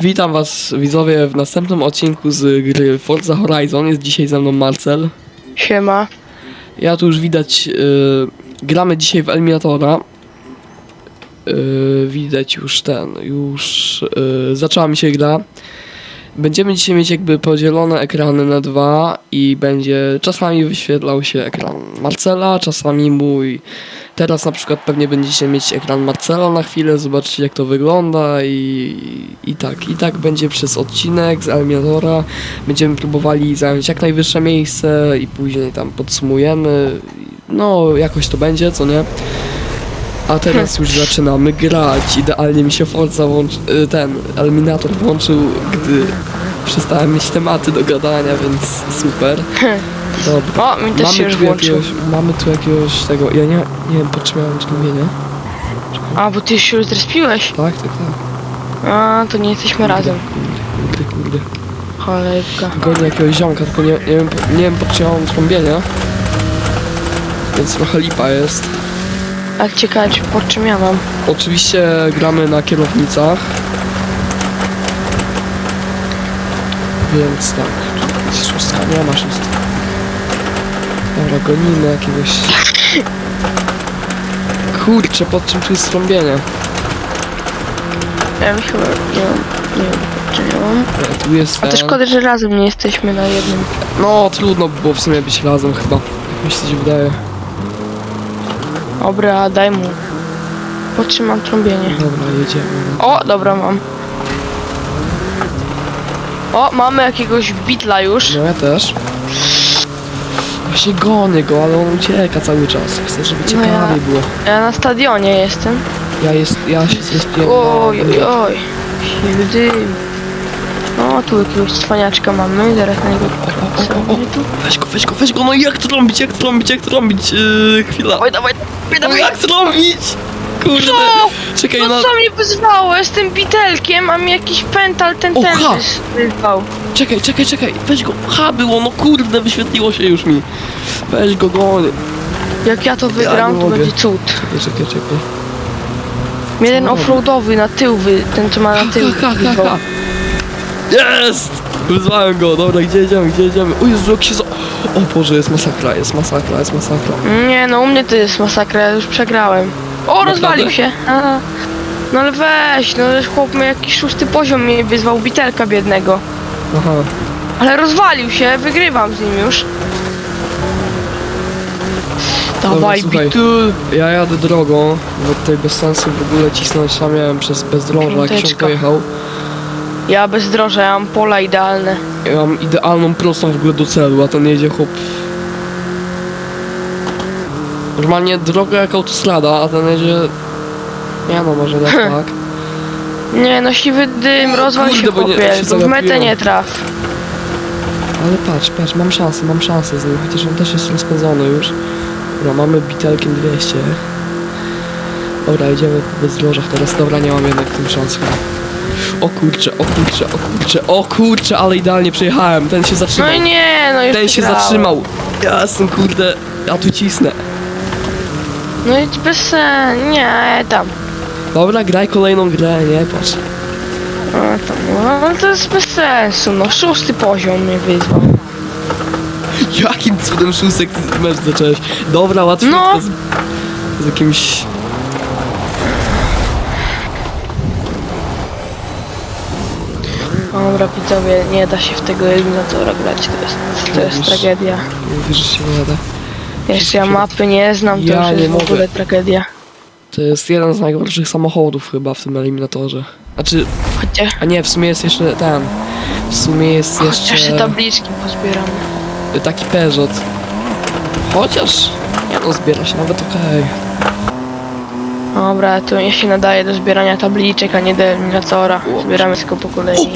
Witam was widzowie w następnym odcinku z gry Forza Horizon. Jest dzisiaj ze mną Marcel. Siema. Ja tu już widać, y, gramy dzisiaj w Eliminatora. Y, widać już ten, już y, zaczęła mi się gra. Będziemy dzisiaj mieć jakby podzielone ekrany na dwa i będzie czasami wyświetlał się ekran Marcela, czasami mój. Teraz na przykład pewnie będziecie mieć ekran Marcela na chwilę, zobaczycie jak to wygląda i, i tak, i tak będzie przez odcinek z Eliminatora. Będziemy próbowali zająć jak najwyższe miejsce i później tam podsumujemy. No, jakoś to będzie, co nie? A teraz już zaczynamy grać. Idealnie mi się Forza włączy, ten eliminator włączył, gdy przestałem mieć tematy do gadania, więc super. Dobra. O, mi też się już tu włączył. jakiegoś, mamy tu jakiegoś tego. Ja nie, nie wiem, pod czym miałem zgubienie. A, bo ty się już zrespiłeś. Tak, tak, tak. A, to nie jesteśmy razem. Kurde, kurde. Cholewka. Gonię jakiegoś ziomka, tylko nie, nie, wiem, nie wiem mam trąbienia. Więc trochę lipa jest. A ciekawe, czy pod czym ja mam? Oczywiście gramy na kierownicach. Więc tak. Szóstka, nie ma szóstka. Dobra, gonimy jakiegoś... Kurczę, pod czym tu jest trąbienie? Ja chyba nie mam, nie wiem, pod czym ja mam. Tu jest A to ten. szkoda, że razem nie jesteśmy na jednym. No, trudno by było w sumie być razem chyba. Jak mi się wydaje. Dobra, daj mu. Pod czym mam trąbienie? Dobra, jedziemy. O, dobra, mam. O, mamy jakiegoś bitla już. No ja też. Właśnie gonię go, ale on ucieka cały czas. Chcę, żeby No ciekawiej ja- było. Ja na stadionie jestem. Ja jest, ja się zespię. Oj, oj, oj. O, tu jakiegoś cwaniaczka mamy, zaraz na niego O, o, o, tu. Weź go, weź go, weź go, no jak trąbić, jak trąbić, jak trąbić, yy, chwila. Dawaj, dawaj, dawaj, No dawaj. jak trąbić? Kurde. Co? Czekaj, No no, co mnie wyzwało? Jestem bitelkiem, a mi jakiś pental ten O, ten ha! wyzwał. czekaj, czekaj, czekaj, weź go, ha było, no kurde, wyświetliło się już mi. Weź go, goń. Jak ja to wygram, nie to mogę. będzie cud. Czekaj, czekaj, czekaj. Robi? offroadowy na tył, wy, ten co ma na tył Ha, ha, ha, wyzwał. ha. Jest! Wyzwałem go, dobra, gdzie jedziemy, gdzie jedziemy? O Jezu, jak się za... O Boże, jest masakra, jest masakra, jest masakra. Nie no, u mnie to jest masakra, ja już przegrałem. O, rozwalił się. Aha. No ale weź, no chłop mnie jakiś szósty poziom mnie wyzwał, bitelka biednego. Aha. Ale rozwalił się, wygrywam z nim już. Dawaj, słuchaj. bitul. Ja jadę drogą, bo tutaj bez sensu w ogóle cisnąć, ja miałem przez bezdroża, jak się Piąteczka. pojechał. Ja bez droża, ja mam pola idealne. Ja mam idealną prostą w ogóle do celu, a ten jedzie chłop. Normalnie droga jak autostrada, a ten jedzie... Nie no, może tak, tak. Nie no, siwy dym, rozwal Kurde, się bo nie- chłopie, się bo w metę zagapiłem. nie traf. Ale patrz, patrz, mam szansę, mam szansę z nim, chociaż on też jest rozpędzony już. Dobra, mamy bitelkiem 200. Dobra, jedziemy po bezdrożach teraz. Dobra, nie mam jednak tym szans chyba. O kurcze, o kurcze, o kurcze, o kurcze, ale idealnie przejechałem. Ten się No zatrzymał. i nie, no już Ten się wygrałem. zatrzymał. Ja jestem kurde, ja tu cisnę. No i bez sen, nie, tam. Dobra, graj kolejną grę, nie patrz. A, tam. No to jest bez sensu, no szósty poziom mnie wyzwał. Jakim cudem szóstek mecz zacząłeś? Dobra, łatwiej No. z, z jakimś... Dobra, widzowie, nie da się w tego eliminatora grać, to jest, to jest tragedia. Mówisz, że się nie da. Jeszcze ja mapy nie znam, to Ja już nie jest w ogóle mogę. tragedia. To jest jeden z najgorszych samochodów chyba w tym eliminatorze. Znaczy, Chociaż, a nie, w sumie jest jeszcze ten. W sumie jest chociaż jeszcze te tabliczki pozbieramy. taki Peugeot. Chociaż, nie no, zbiera się nawet okej. Dobra, to ja się nadaje do zbierania tabliczek, a nie do eliminatora. Zbieramy tylko po kolei.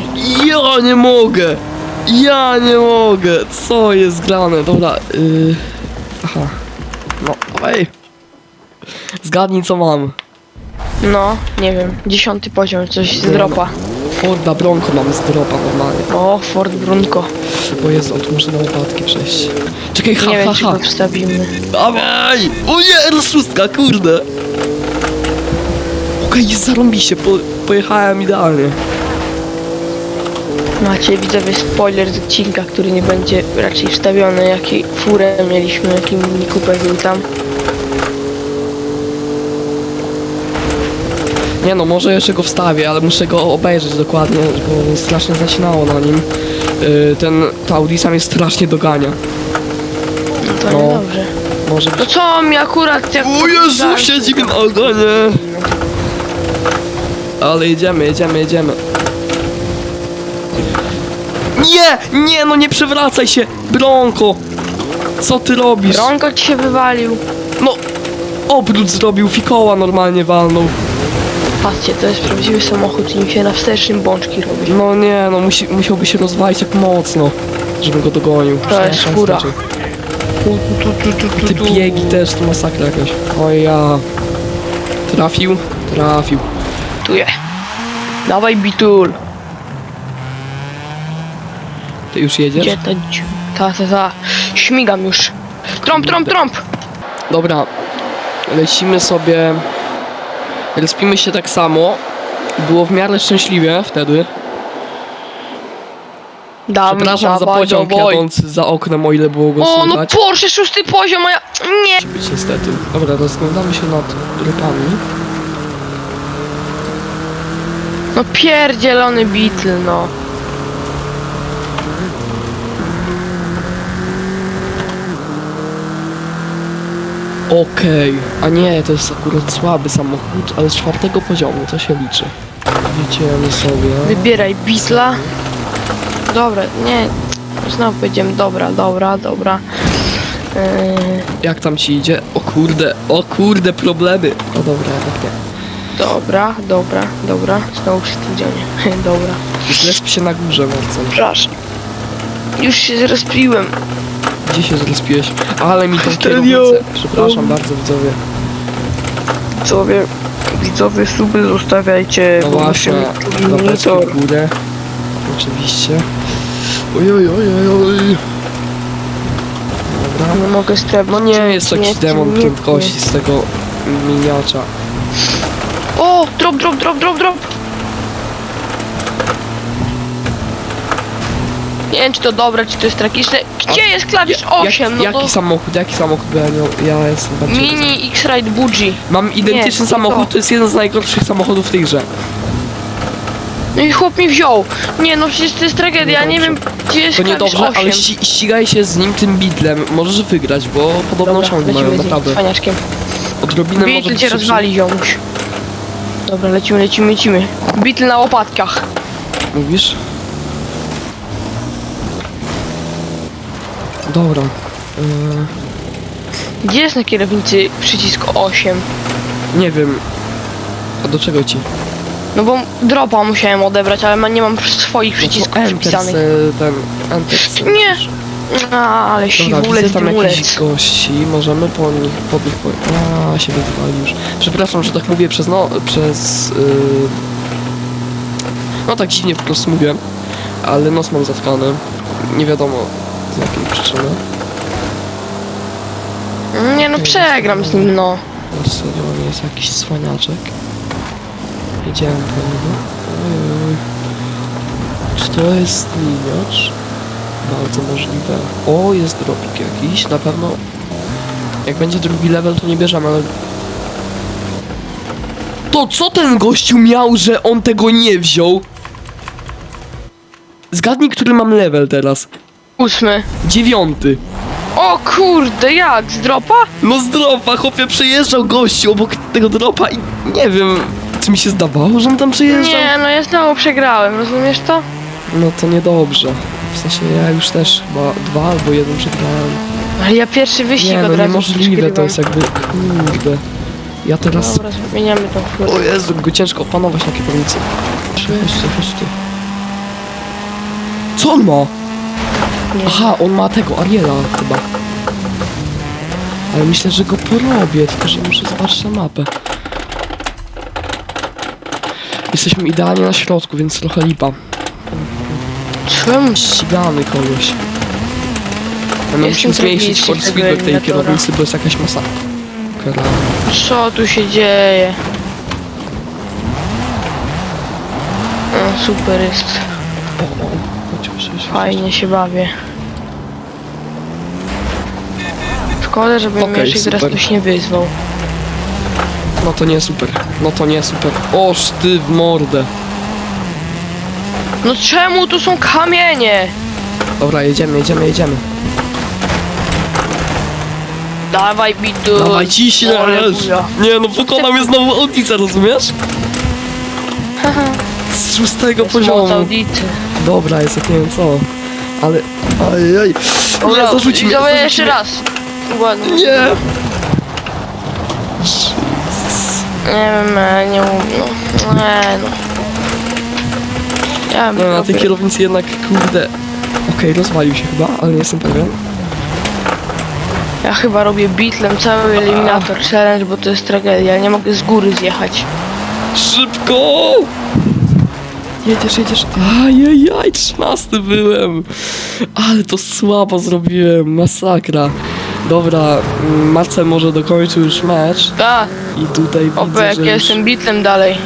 O, ja nie mogę! Ja nie mogę! Co jest grane? Dobra, yy... Aha. No, dawaj. Zgadnij co mam. No, nie wiem, dziesiąty poziom, coś z dropa. Forda Bronco mam z dropa normalnie. O, Ford Brunko. Bo jest, tu muszę na łopatki przejść. Czekaj, ha, Nie ha, wiem, czy ha. go wstawimy. Dawaj! O nie, rozszuska, kurde! Okej, jest zarąbiście, po, pojechałem idealnie. Macie widzowie spoiler z odcinka, który nie będzie raczej wstawiony, jaki furę mieliśmy, jaki mini Cooper był tam. Nie no, może jeszcze go wstawię, ale muszę go obejrzeć dokładnie, bo strasznie zacinało na nim. Yy, ten, ta sam jest strasznie dogania. No to No. niedobrze. Może To co mi akurat jak... O Jezu, siedzi mi na ogonie! Ale jedziemy, jedziemy, jedziemy. Nie! Nie, no nie przewracaj się! Bronko! Co ty robisz? Ronko ci się wywalił. No! Obrót zrobił, fikoła normalnie walnął. Patrzcie, to jest prawdziwy samochód i im się na wstecznym bączki robi. No nie, no musi, musiałby się rozwalić tak mocno, żebym go dogonił. To jest Szans fura. raczej. Te biegi też to masakra jakaś. O ja. Trafił? Trafił. Tuje. Dawaj bitul. Ty już jedziesz? Gdzie ta dzi- Ta, ta, ta. Śmigam już. Trąb, trąb, trąb. Dobra, lecimy sobie. Respimy się tak samo. Było w miarę szczęśliwie wtedy. Dam, Przepraszam za dawaj, pociąg dawaj. jadący za oknem, o ile było go O, no słychać. Porsche szósty poziom, a ja... Nie. być niestety. Dobra, rozglądamy się nad rykami. No pierdzielony Beatle, no. Okej, a nie, to jest akurat słaby samochód, ale z czwartego poziomu, to się liczy. Jedziemy sobie. Wybieraj Beatla. Dobra, nie. Znowu powiedziałem dobra, dobra, dobra. Yy, Jak tam ci idzie? O kurde, o kurde, problemy. O dobra, jednak nie. Dobra, dobra, dobra. Znowu przystudzenie. dobra. Zresp się na górze, Marcel. Przepraszam. Już się zrespiłem. Gdzie się zrespiłeś? Ale mi Serio? kierownicę. Przepraszam bardzo, widzowie. Widzowie, widzowie suby zostawiajcie. No bo właśnie, musimy- łapeczki to- w górę. Oczywiście. Oj, oj, oj, oj, oj. Dobra. Nie mogę sprawdzić. No nie jest jakiś demon prędkości z tego miniacza. O, drop, drop, drop, drop, drop. Nie wiem, czy to dobre, czy to jest tragiczne. Gdzie jest klawisz 8? Jak, No jaki to samochód, jaki samochód by ja miał? Ja jestem bardziej... Mini X-Ride Budgie. Mam identyczny Nie, samochód, to. to jest jeden z najgorszych samochodów w tej grze. No i chłop mi wziął. Nie, no przecież to jest tragedia, nie wiem, gdzie jest To klawisz niedobrze, 8. ale ści ścigaj się z nim tym bidlem. Możesz wygrać, bo podobno Dobra, ciągle lecimy mają z nim, naprawdę. cwaniaczkiem. Odrobinę może być cię szybszy. rozwali, ziomuś. Dobra, lecimy, lecimy, lecimy. Beetle na łopatkach. Mówisz? Dobra. Eee, Gdzie jest na kierownicy przycisk 8? nie wiem. A do czego ci? No bo dropa musiałem odebrać, ale ma- nie mam swoich No przycisków Enter przypisanych. se, ten... Enter se Nie. A, ale Dobra, siwulec, widzę tam jakichś siwulec. gości, możemy po nich, po nich, po... A, się wyzwali już. Przepraszam, że tak mówię przez no, przez... Yy... No tak dziwnie po prostu mówię, ale nos mam zatkany. Nie wiadomo z jakiej przyczyny. Nie no, przegram z nim, no. No serio, on jest jakiś cwaniaczek. Jedziemy po niego. Ojej. Czy to jest liniacz? Bardzo możliwe. O, jest dropik jakiś, na pewno. Jak będzie drugi level, to nie bierzemy, ale... To co ten gościu miał, że on tego nie wziął? Zgadnij, który mam level teraz. Ósmy. Dziewiąty. O kurde, jak? Z dropa? No z dropa, chłopie, przejeżdżał gościu obok tego dropa i nie wiem, czy mi się zdawało, że on tam przejeżdżał? Nie, no ja znowu przegrałem, rozumiesz to? No to niedobrze. W sensie ja już też chyba dwa albo jeden przegrałem. Ale ja pierwszy wyścig Nie, od no razu niemożliwe to jest jakby, kurde. Ja teraz, Dobra, zmieniamy tą furę. o Jezu, go ciężko opanować na kierownicy. Chodź tu, chodź tu. Co on ma? Nie. Aha, on ma tego, Ariela chyba. Ale myślę, że go porobię, tylko że muszę zobaczyć na mapę. Jesteśmy idealnie na środku, więc trochę lipa. Czemu? Ścigamy kogoś. No Jestem musimy zmniejszyć force tego feedback tej eliminatora. kierownicy, bo jest jakaś masakra. Co tu się dzieje? O, super jest. Fajnie się bawię. Szkoda, żeby Okej, mnie jeszcze teraz super. ktoś nie wyzwał. No to nie super. No to nie super. Oż ty w mordę. No czemu tu są kamienie? Dobra, jedziemy, jedziemy, jedziemy. Dawaj bitu. Dawaj ciśnie! Ale buja. Nie no, pokonał mnie znowu Audica, rozumiesz? Z szóstego Moc poziomu. Dobra, jest jak nie wiem co. Ale... Dobra, Nie, zarzuć mnie, dawaj zarzuć jeszcze mnie. raz. Ładnie. Nie! Nie wiem, e, nie umiem. No, nie no. Ja No na tej kierownicy jednak, kurde... Okej, rozwalił się chyba, ale nie jestem pewien. Ja chyba robię bitlem cały eliminator challenge, bo to jest tragedia. Nie mogę z góry zjechać. Szybko! Jedziesz, jedziesz. Ajajaj, trzynasty byłem. Ale to słabo zrobiłem, masakra. Dobra, mm, Marcel może dokończył już mecz Tak, i tutaj oby widzę, jak że ja już jestem bitlem dalej.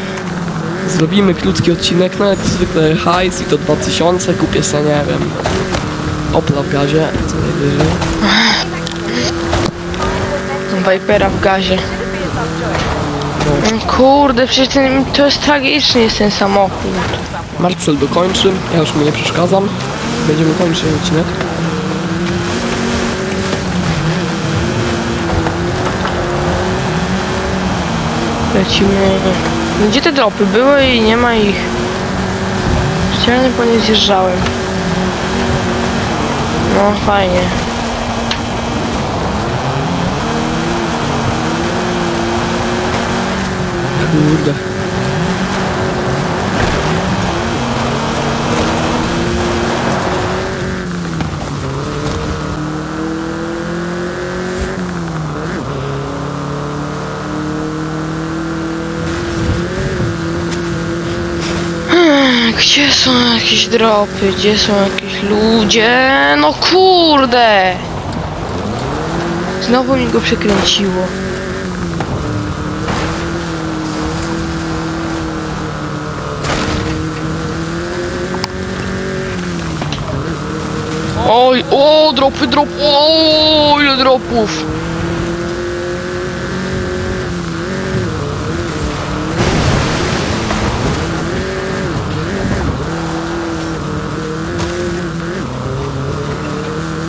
Zrobimy krótki odcinek, no jak zwykle hajs i to 2000, kupię se, nie wiem, Opla w gazie, co najwyżej. Vipera w gazie. Mm, Kurde, przecież ten, to jest tragiczny jest ten samochód. Marcel dokończy, ja już mu nie przeszkadzam. Będziemy kończyć odcinek. Lecimy. Gdzie te dropy? Były i nie ma ich. Specjalnie po nie zjeżdżałem. No fajnie. Kurde. Gdzie są jakieś dropy? Gdzie są jakieś ludzie? No kurde! Znowu mi go przekręciło. Oj, o, dropy, drop, o, ile dropów!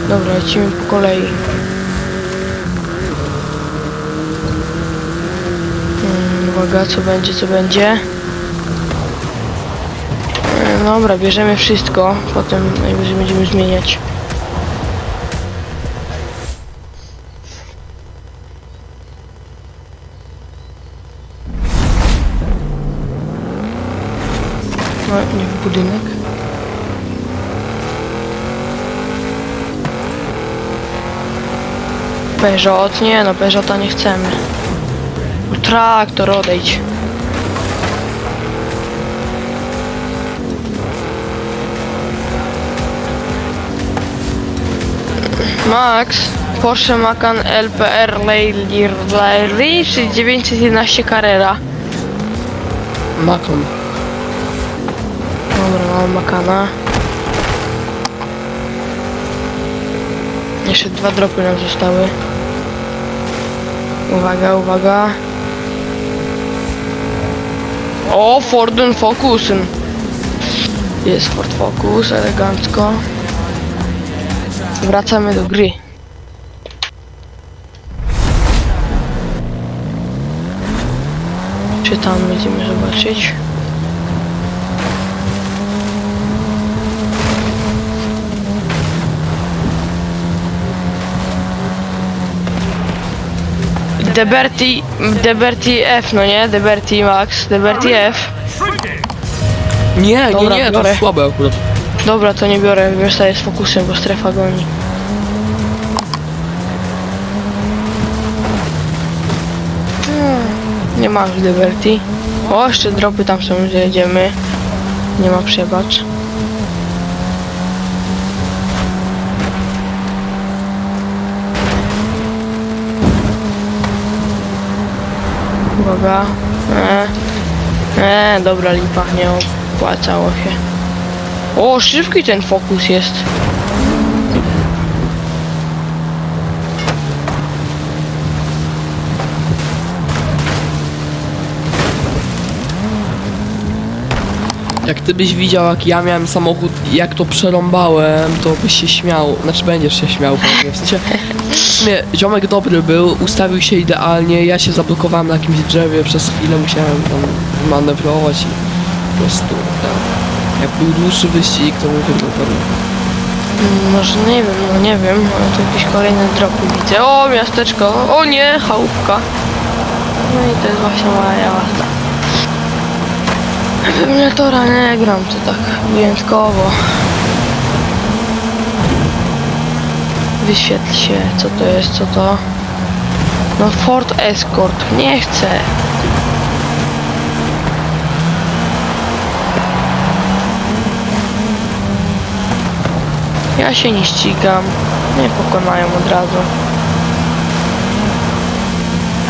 Dobra, lecimy po kolei. Mm, Uwaga, co będzie, co będzie. E, Dobra, bierzemy wszystko, potem najwyżej będziemy zmieniać. Peugeot? Nie no, Peugeota nie chcemy. No, traktor, odejdź. Max, Porsche Macan LPR czy 911 Carrera? Makon. Dobra, mamy Macana. Jeszcze dwa dropy nam zostały. Uwaga, uwaga. O, Fordun Focus. Jest Ford Focus, elegancko. Wracamy do gry. Czy tam będziemy zobaczyć? Deberti, Deberti F, no nie? Deberti Max, Deberti F. Nie, nie, Dobra, nie, to biorę. jest słabe akurat. Dobra, to nie biorę, zostaję z fokusem, bo strefa goni. Hmm, Nie ma już Deberti. O, jeszcze dropy tam są, gdzie jedziemy. Nie ma przebacz. Uwaga. Eee, dobra lipa, nie opłacało się. O, szybki ten fokus jest. Jak ty byś widział, jak ja miałem samochód, jak to przerąbałem, to byś się śmiał. Znaczy będziesz się śmiał pewnie. W sensie, sumie ziomek dobry był, ustawił się idealnie, ja się zablokowałem na jakimś drzewie, przez chwilę musiałem tam manewrować i po prostu tak. Jak był dłuższy wyścig, to bym wygrał pewnie. Może nie wiem, no nie wiem, ale tu jakieś kolejne dropy widzę. O, miasteczko, o nie, chałupka. No i to jest właśnie moja jazda. Terminatora nie gram, to tak wyjątkowo. Wyświetl się, co to jest, co to. No Ford Escort, nie chcę. Ja się nie ścigam. Nie pokonają od razu.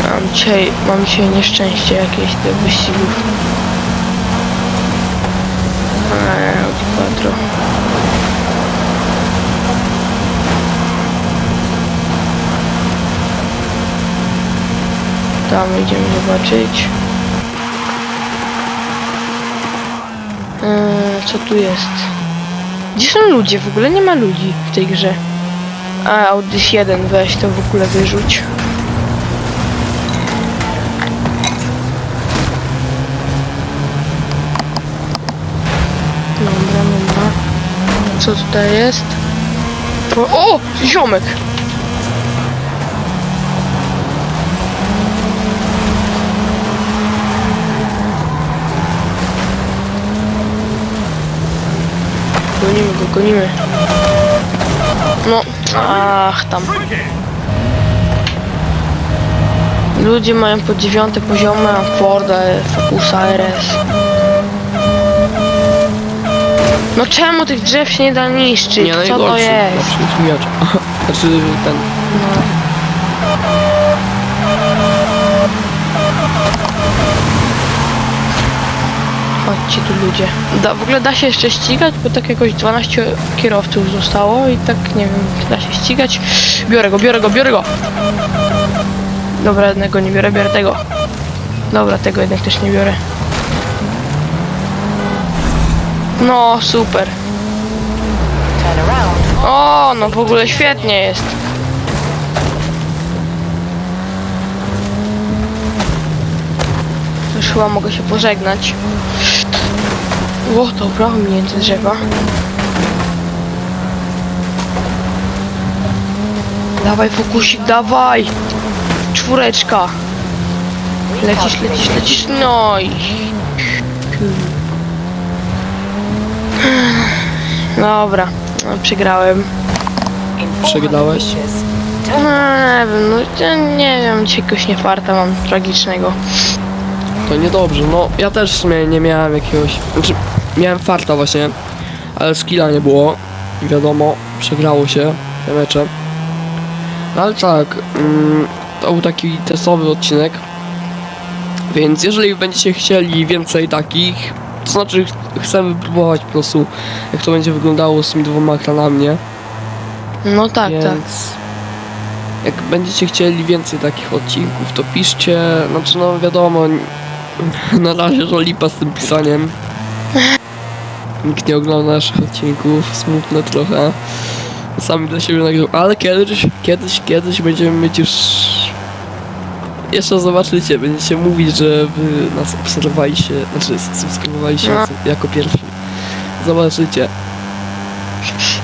Mam dzisiaj, mam dzisiaj nieszczęście jakieś tych wyścigów. Eee. Tam idziemy zobaczyć. Eee, co tu jest? Gdzie są ludzie? W ogóle nie ma ludzi w tej grze. A, Audis 1, weź to w ogóle wyrzuć. Dobra, dobra. Co tutaj jest? O! Ziomek! Gonimy go, gonimy. No, ach tam. Ludzie mają po dziewiąte poziomy, a Forda, Focusa, RS. No czemu tych drzew się nie da niszczyć? Co to najgorszy, jest? Zawsze miecz. Znaczy ten. Chodźcie tu ludzie. Da, w ogóle da się jeszcze ścigać, bo tak jakoś 12 kierowców zostało i tak nie wiem, da się ścigać. Biorę go, biorę go, biorę go! Dobra, jednego nie biorę, biorę tego. Dobra, tego jednak też nie biorę. No, super. O, no w ogóle świetnie jest. Już chyba mogę się pożegnać. O, dobra, między drzewa. Dawaj, fokusik, dawaj! Czwóreczka. Lecisz, lecisz, lecisz, no i... Dobra, no, przegrałem. Przegrałeś? No, nie wiem, no nie wiem, dzisiaj jakoś nie farta mam tragicznego. To niedobrze, no ja też sumie nie miałem jakiegoś. Znaczy, miałem farta właśnie, ale skilla nie było. I wiadomo, przegrało się te mecze. No ale tak, mm, to był taki testowy odcinek. Więc jeżeli będziecie chcieli więcej takich, to znaczy ch- chcemy próbować po prostu, jak to będzie wyglądało z tymi dwoma ekranami, nie? No tak, Więc tak. jak będziecie chcieli więcej takich odcinków, to piszcie. Znaczy, no wiadomo, na razie że lipa z tym pisaniem. Nikt nie ogląda naszych odcinków, smutne trochę. Sami dla siebie nagrywam, ale kiedyś, kiedyś, kiedyś będziemy mieć już... Jeszcze zobaczycie, będziecie mówić, że wy nas obserwowaliście, znaczy subskrybowaliście No. jako pierwsi. Zobaczycie.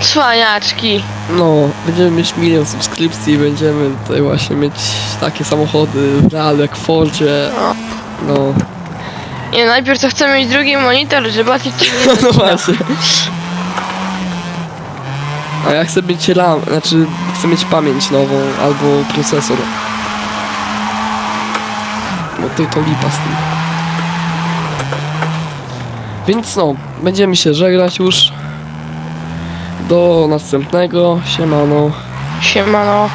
Cwaniaczki. No, będziemy mieć milion subskrypcji, będziemy tutaj właśnie mieć takie samochody w realu jak w Fordzie. No. No, Nie, najpierw to chcę mieć drugi monitor, żeby zobaczyć co się no właśnie. A ja chcę mieć RAM, znaczy chcę mieć pamięć nową albo procesor. Bo to, to lipa z tym. Więc no, będziemy się żegnać już. Do następnego. Siemano. Siemano.